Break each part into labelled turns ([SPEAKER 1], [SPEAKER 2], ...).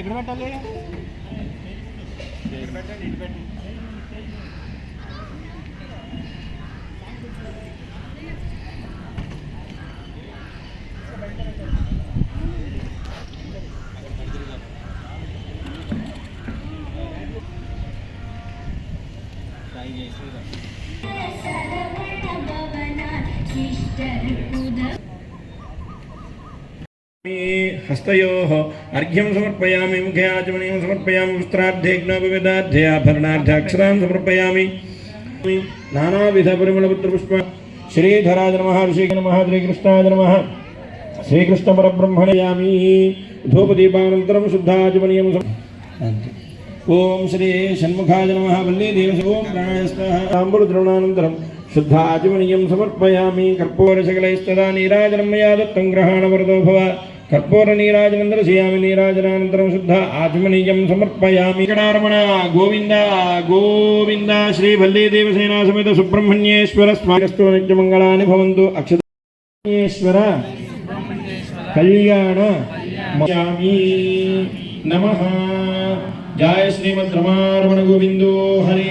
[SPEAKER 1] ఎక్కడ పెట్టాలి?
[SPEAKER 2] हस्तयोः अर्घ्यं समर्पयामि मुखे आचमनीयं समर्पयामि वस्त्रार्धेग्नोपवेदार्धे आभरणार्धाक्षरान् समर्पयामि। नानाविधपरिमलपुत्रपुष्प श्रीधराज नमः ऋषिक नमः श्रीकृष्णाय नमः। श्रीकृष्णपरब्रह्मणयामि। धूपदीपानन्तरं शुद्धाचमनीयं ॐ श्री षण्मुखाय नमः वल्लीदेवस ॐ प्राणायस्तः ताम्बूलद्रोणानन्तरं शुद्धाचमनीयं समर्पयामि। कर्पूरशकलैस्तदा नीराजनं मया दत्तं ग्रहाणवरदो भव। కర్పూరనీరాజనందరసేయామి నీరాజనానంతరం శుద్ధ ఆత్మనీయం సమర్పయామి. కడారమణ గోవింద గోవింద శ్రీ భల్లీ దేవసేనా సమేత సుబ్రహ్మణ్యేశ్వర స్వామిస్తు నిత్యమంగళాని భవంతు. అక్షతేశ్వర కళ్యాణ మయామి నమ. జాయ శ్రీమద్రమారమణ గోవిందో హరి.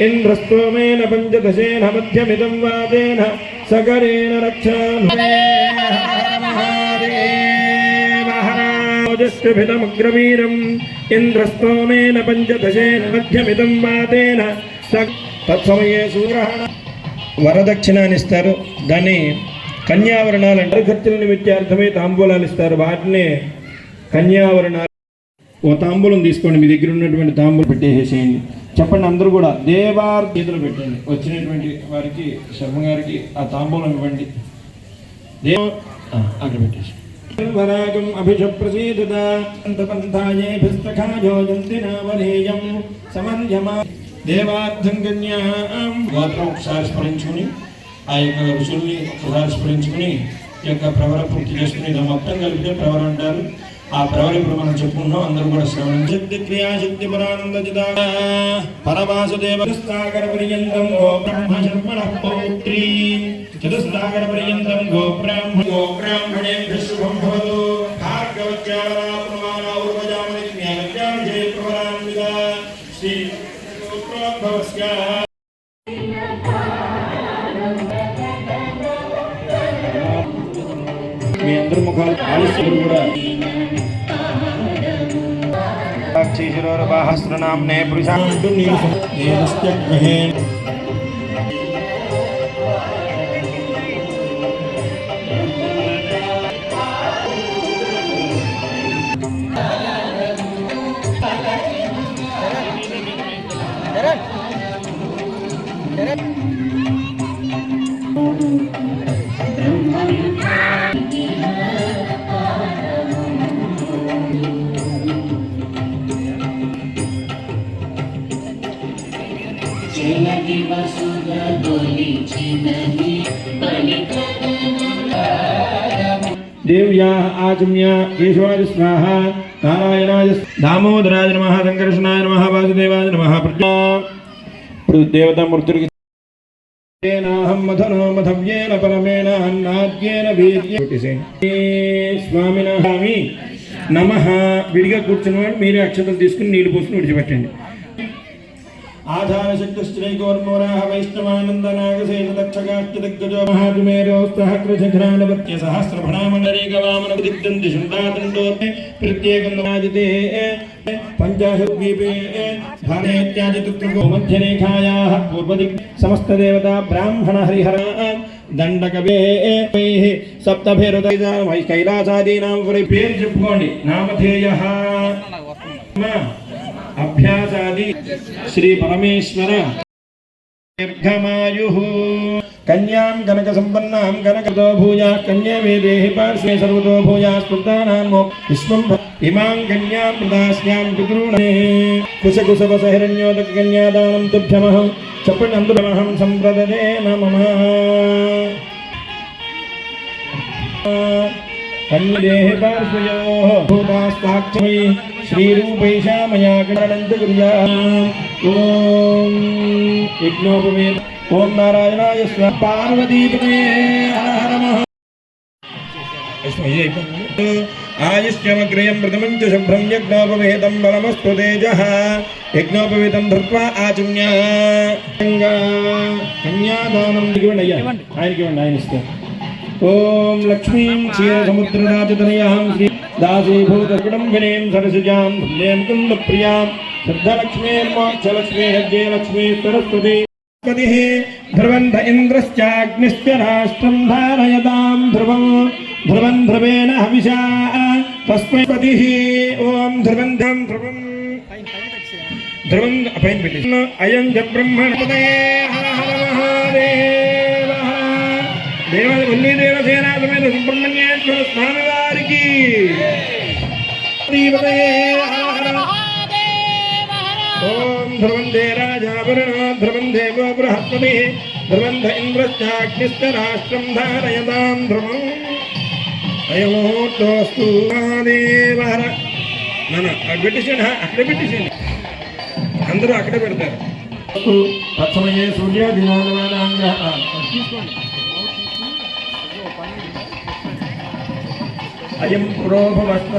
[SPEAKER 2] ఇంద్రస్తోమేన పంచదశేన మధ్యమిదం వాదేన సగరేణ రక్షాభిదముగ్రవీరం ఇంద్రస్తోమేన పంచదశేన మధ్యమిదం వాదేన స తత్సమయే సూర్యహణ వరదక్షిణాన్ని ఇస్తారు దాన్ని కన్యావరణాలు అంటారు ఖర్చుల నిమిత్తార్థమే తాంబూలాలు ఇస్తారు। వాటినే కన్యావరణాలు ఓ తాంబూలం తీసుకోండి మీ దగ్గర ఉన్నటువంటి తాంబూలం పెట్టేసేయండి. చెప్పండి అందరూ కూడా దేవార్ చేతులు పెట్టండి. వచ్చినటువంటి వారికి శర్మ గారికి ఆ తాంబూలం ఇవ్వండి. దేవ అక్కడ పెట్టేసి. వరాగం అభిష ప్రసీదత పంథాయే భిస్తఖాయో జంతినావరేయం సమర్యమా దేవార్థం కన్యాం గోత్రం ఒకసారి స్మరించుకుని ఆ యొక్క ఋషుల్ని ఒకసారి స్మరించుకుని యొక్క ప్రవర పూర్తి చేసుకుని మొత్తం కలిపితే ప్రవర అంటారు. ఆ ప్రవర ఇప్పుడు మనం చెప్పుకున్నాం అందరూ కూడా శ్రవణం శక్తి క్రియా శక్తి పరానంద జిదా పరవాసుదేవ చతుస్తాగర పర్యంతం గో బ్రహ్మ శర్మణ పౌత్రీ. చతుస్తాగర పర్యంతం గో బ్రాహ్మ గో బ్రాహ్మణే శుభం భవతు. नाम पुरुषाण्डुनियुक्तेन पुरुषा పురుషాంటు నీలస్య గ్రహే దేవ్యా ఆచమ్య కేశవాయ స్వాహ నారాయణాయ దామోదరాయ నమ సంకర్షణాయ నమ వాసుదేవాయ నమ ప్రజ్ఞా దేవతామూర్తుడికి నాహం మధనో మధవ్యేన పరమేణ అన్నాద్యేన వీర్య స్వామిన నమ విడిగా కూర్చున్నవాడు మీరే అక్షతలు తీసుకుని నీళ్ళు పోసుకుని విడిచిపెట్టండి. ఆధారశక్తిశ్చైకోర్మోరాహ వైష్ణవానందనాగశేష దక్షగాశ్చదిగ్గజో మహాకుమేరోస్తహకృశఘ్రాణవత్య సహస్రభణామండరీకవామన దిగ్దంతి శుండాదండోర్మే ప్రత్యేకం రాజతే పంచాశద్వీపే భారేత్యాదితుత్రగో మధ్యరేఖాయాः పూర్వదిక్ సమస్తదేవతా బ్రాహ్మణ హరిహర దండకవే సప్తభేరుదైదా కైలాసాదీనాం పేరు చెప్పుకోండి. నామధేయ అభ్యాసాది శ్రీ పరమేశ్వర దీర్ఘమాయు. కన్యాం కనక సంపన్నాం కనకతో భూయా కన్యా మే దేహి పార్శ్వే సర్వతో భూయా స్మృతానాం విశ్వం ఇమాం కన్యాం ప్రదాస్యాం పితృణే కుశ కుశ హిరణ్యోదక కన్యాదానం తుభ్యమహం చెప్పండి అందులమహం సంప్రదదే నమః కన్యదేహి పార్శ్వయో భూతాస్తాక్షమై శ్రీరూపైషామయా గణనంత కుర్యా ఓం యజ్ఞోపవేద ఓం నారాయణాయ స్వ పార్వతీపతే హర హర మహా ఆయుష్యమగ్రయం ప్రథమం చ శుభ్రం యజ్ఞోపవేదం బలమస్తు తేజ యజ్ఞోపవేదం ధృత్వా ఆచమ్య కన్యాదానం ఇవ్వండి అయ్యా ఆయనకి ఇవ్వండి ఆయన ఇస్తారు ఓం లక్ష్మీం క్షీరసముద్రరాజతనయాం శ్రీ దాసీభూతకుడంబినీం సరసిజాం భుజేం కుందప్రియాం సిద్ధలక్ష్మీర్మోక్షలక్ష్మీ హజ్జయలక్ష్మీ సరస్వతి ध्रुवंध ध्रुवन्ध इन्द्रश्चाग्निश्च राष्ट्रम् धारयताम् ध्रुवम् ध्रुवेण हविषा तस्मै पतिः। ॐ ध्रुवन्धम् ध्रुवम् ध्रुवम् अपैन् अयम् च ब्रह्मणपदये। हर हर महादेवः। सुब्रह्मण्येश्वर स्वामिवारिकी पदये हर हर ॐ ध्रुवन्दे అయమోస్తు దేవ హర నాన్న అక్కడ పెట్టేసాను అక్కడే పెట్టేసాను అందరూ అక్కడే పెడతారు. తత్సమయే సూర్య తీసుకోండి అయం పురోభవస్య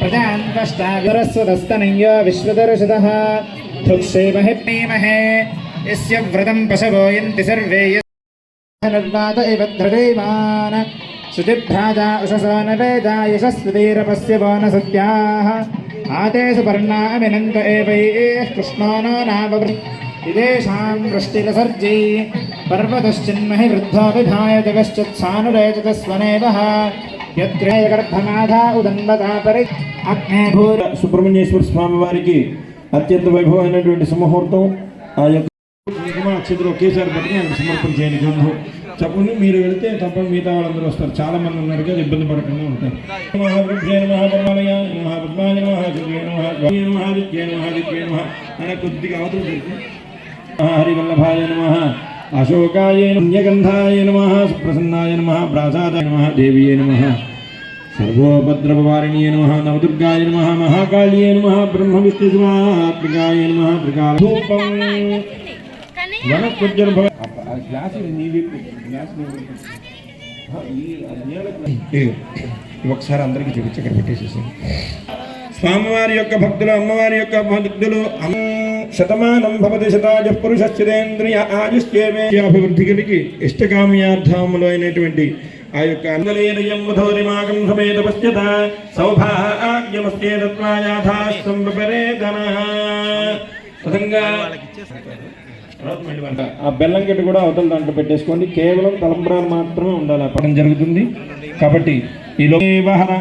[SPEAKER 3] प्रजान् त्वष्टाविरस्वदस्तनय्य विश्वदर्शदः धुक्षेमहे यस्य व्रतं पशवो यन्ति सर्वे यस्वाद इव ध्रवेमान् शुचिभ्राजा उषसो न वेदा यशस्वीरपस्य वो एवैः, कृष्णो नो पर्वतश्चिन्महि वृद्धो विधाय जगश्चित्सानुरेजतस्वनेवः
[SPEAKER 2] సుబ్రహ్మణ్యేశ్వర స్వామి వారికి అత్యంత వైభవమైనటువంటి సుముహూర్తం. ఆ యొక్క కుంకుమ ఒకేసారి పట్టుకుని ఆయనకు సమర్పణ చేయాలి గంధం చెప్పండి మీరు వెళితే తప్ప మిగతా వాళ్ళందరూ వస్తారు. చాలా మంది ఉన్నారు కదా ఇబ్బంది పడకుండా ఉంటారు. మహాప్రభ్యే అనే కొద్దిగా అవతల పెట్టి హరివల్లభాయ నమ. అశోకాయ పుణ్యగంధాయ నమ సుప్రసన్నాయ నమ ప్రాసాదాయ నమ దేవీయ నమ సర్వోపద్రవవారిణ్యే నమ నవదుర్గాయ నమ మహాకాళ్యే నమ బ్రహ్మ విష్ణుశివాత్మికాయ నమ త్రికాల ధూపం వనస్పత్యం భవ ఆ గ్లాస్ ఒకసారి అందరికీ చూపించి ఇక్కడ పెట్టేసేసి స్వామివారి యొక్క భక్తులు అమ్మవారి యొక్క భక్తులు అమ్ శతమానం భవతి శతాజ పురుషశ్చిదేంద్రియ ఆయుష్యేమే అభివృద్ధి కలిగి ఇష్టకామ్యార్థములు అయినటువంటి ఆ యొక్క అందలేనయం సమేత పశ్యత సౌభాగ్యమస్తే తత్వాయాథాస్తం విపరేతన ఆ బెల్లం గడ్డ కూడా అవతల దాంట్లో పెట్టేసుకోండి. కేవలం తలంబ్రాలు మాత్రమే ఉండాలి. అప్పడం జరుగుతుంది. కాబట్టి ఈ లోహన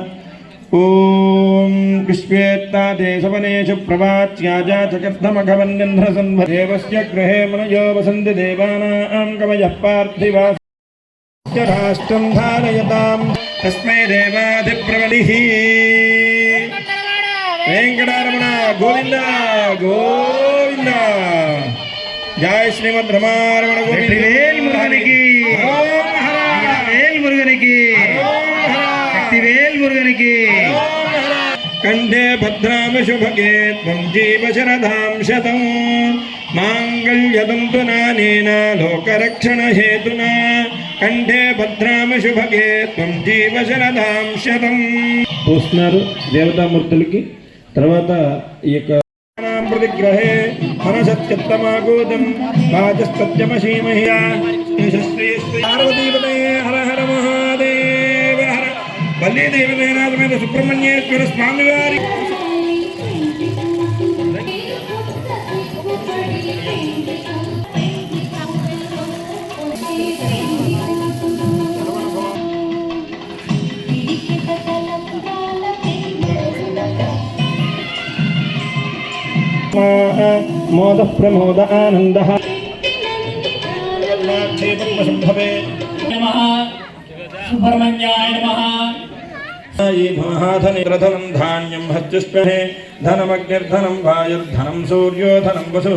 [SPEAKER 2] ॐ विश्वेत्ताते सवनेषु प्रवाच्याजा चकर्धमघवन्यन्ध्रसन्वदेवस्य गृहे मनयो वसन्ति देवानां कवयः पार्थिवाश्च
[SPEAKER 3] राष्ट्रं धारयतां
[SPEAKER 2] तस्मै देवाधिप्रवलिः
[SPEAKER 3] वेङ्कटारमण गोविन्द
[SPEAKER 2] गोविन्द। जय
[SPEAKER 3] श्रीमद् रमारमण
[SPEAKER 2] गोविन्द సూర్యునికి కంఠే భద్రామశుభగే త్వం జీవ శరదాం శతం. మాంగళ్యదంతు లోకరక్షణ హేతున. కంఠే భద్రామశుభగే త్వం జీవ శరదాం శతం. పూస్తున్నారు దేవతామూర్తులకి. తర్వాత ఈ యొక్క ప్రతిగ్రహే మనసత్యుత్తమాగోదం వాచస్తమసీమహ్యా శ్రీ పార్వతీపతయే హర హర మహా. వల్లీ దేవదేనాథమైన సుబ్రహ్మణ్యేశ్వర స్వామి వారి మోద ప్రమోద ఆనంద.
[SPEAKER 4] సుబ్రహ్మణ్యాయ నమః.
[SPEAKER 2] ధనం ధాన్యం హత్యుష్పే ధనమగ్నిర్ధనం వాయుర్ధనం సూర్యో ధనం వసు.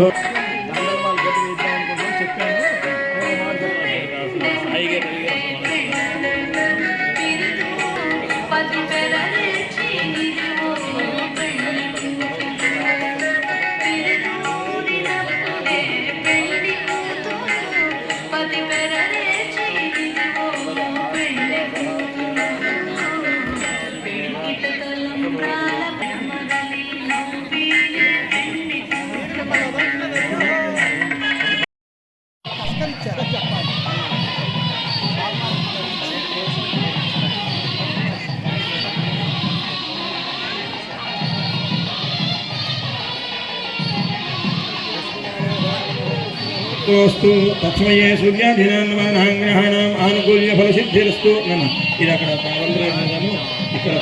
[SPEAKER 2] అస్తు తస్మయే సూర్యాధీనాన్మానాం ఆనుకూల్య ఫలసిద్ధిరస్తు నమ. ఇది అక్కడ వందరాను ఇక్కడ.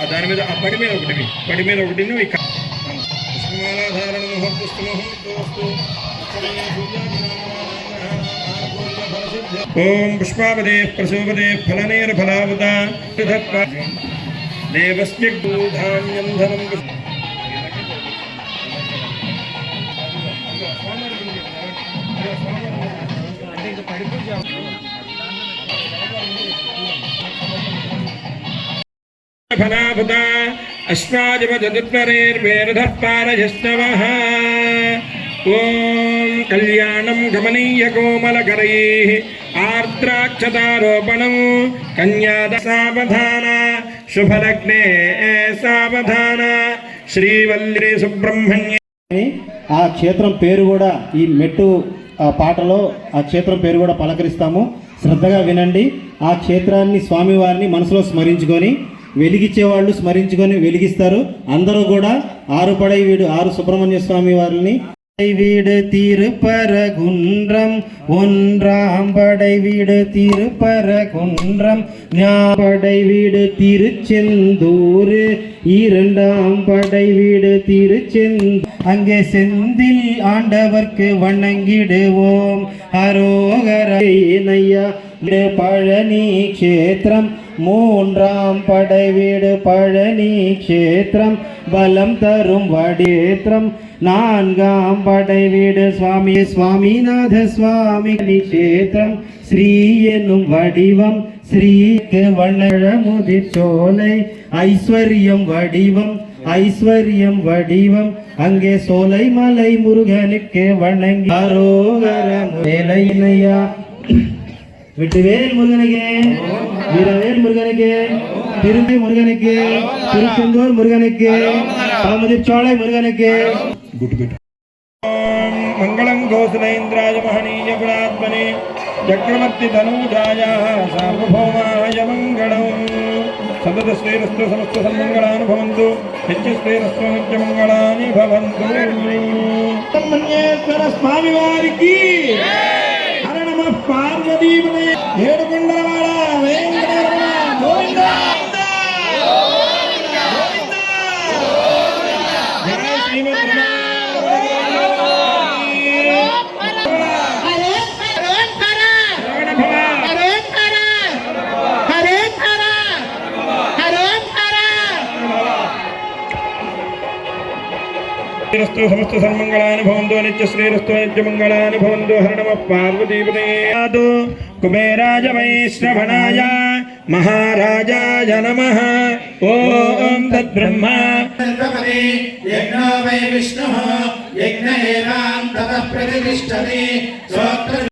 [SPEAKER 2] ఆ దాని మీద ఆ పడి మీద ఒకటి పడి మీద ఒకటి పుష్పమాలాధారణ ముహూర్తోస్తు ఓం పుష్పాపదే ప్రసూపదే ఫలనేర ఫలావత. దేవస్య ధనం పుష్ప ఫలాభుత అశ్వాదిపచతుర్వరేర్వేరధః పారయస్తవः ఓం కళ్యాణం గమనీయ కోమలకరైः ఆర్ద్రాక్షతారోపణం కన్యాద సావధాన శుభలగ్నే సావధాన శ్రీవల్లి సుబ్రహ్మణ్య
[SPEAKER 5] అని ఆ క్షేత్రం పేరు కూడా ఈ మెట్టు ఆ పాటలో ఆ క్షేత్రం పేరు కూడా పలకరిస్తాము. శ్రద్ధగా వినండి. ఆ క్షేత్రాన్ని స్వామివారిని మనసులో స్మరించుకొని వెలిగించేవాళ్ళు స్మరించుకొని వెలిగిస్తారు. అందరూ కూడా ఆరు పడై వీడు ఆరు సుబ్రహ్మణ్య స్వామి వారిని வீடு திருப்பரகுன்றம் ஒன்றாம் படை வீடு திருப்பரகுன்றம் ஞாபடை வீடு திருச்செந்தூர் இரண்டாம் படை வீடு திருச்செந்தூர் அங்கே செந்தில் ஆண்டவர்க்கு வணங்கிடுவோம். அரோகரையா பழனி கஷேத்திரம் மூன்றாம் படை வீடு பழனி கஷேத்திரம் பலம் தரும் வடேத்திரம் நான்காம் படை வீடு சுவாமி சுவாமிநாத சுவாமி க்ஷேத்திரம் ஸ்ரீ என்னும் வடிவம் ஸ்ரீக்கு வண்ணழமுதிர் சோலை. ஐஸ்வர்யம் வடிவம் ஐஸ்வர்யம் வடிவம். அங்கே சோலை மலை முருகனுக்கு வணங்கி. அரோகரம் வேலையினையா வெட்டுவேல் முருகனுக்கு வீரவேல் முருகனுக்கு திருமை முருகனுக்கு திருச்செந்தூர் முருகனுக்கு பழமுதிர்ச்சோலை முருகனுக்கு
[SPEAKER 2] ఓం మంగళం గోసులేంద్రాయ మహనీయ గుణాత్మనే చక్రవర్తి ధనూజాయ సార్వభౌమాయ మంగళం. సమద శ్రేరస్తు సమస్త సన్మంగళానుభవంతు నిత్య శ్రేరస్తు నిత్య మంగళాని భవంతు. స్వామి వారికి హర నమ పార్వతీపదే ఏడుకొండలవాడ శ్రీరస్తు సమస్త సన్మంగళాని భవంతు నిత్య శ్రీరస్తు నిత్య మంగళాని భవంతు హర పార్వతీపదేయాదు కుబేరాజ వైశ్రవణాయ మహారాజాయ నమ ఓం తద్బ్రహ్మ
[SPEAKER 3] యజ్ఞో వై విష్ణు యజ్ఞ ఏవాం తత ప్రతిష్టతి స్తోత్ర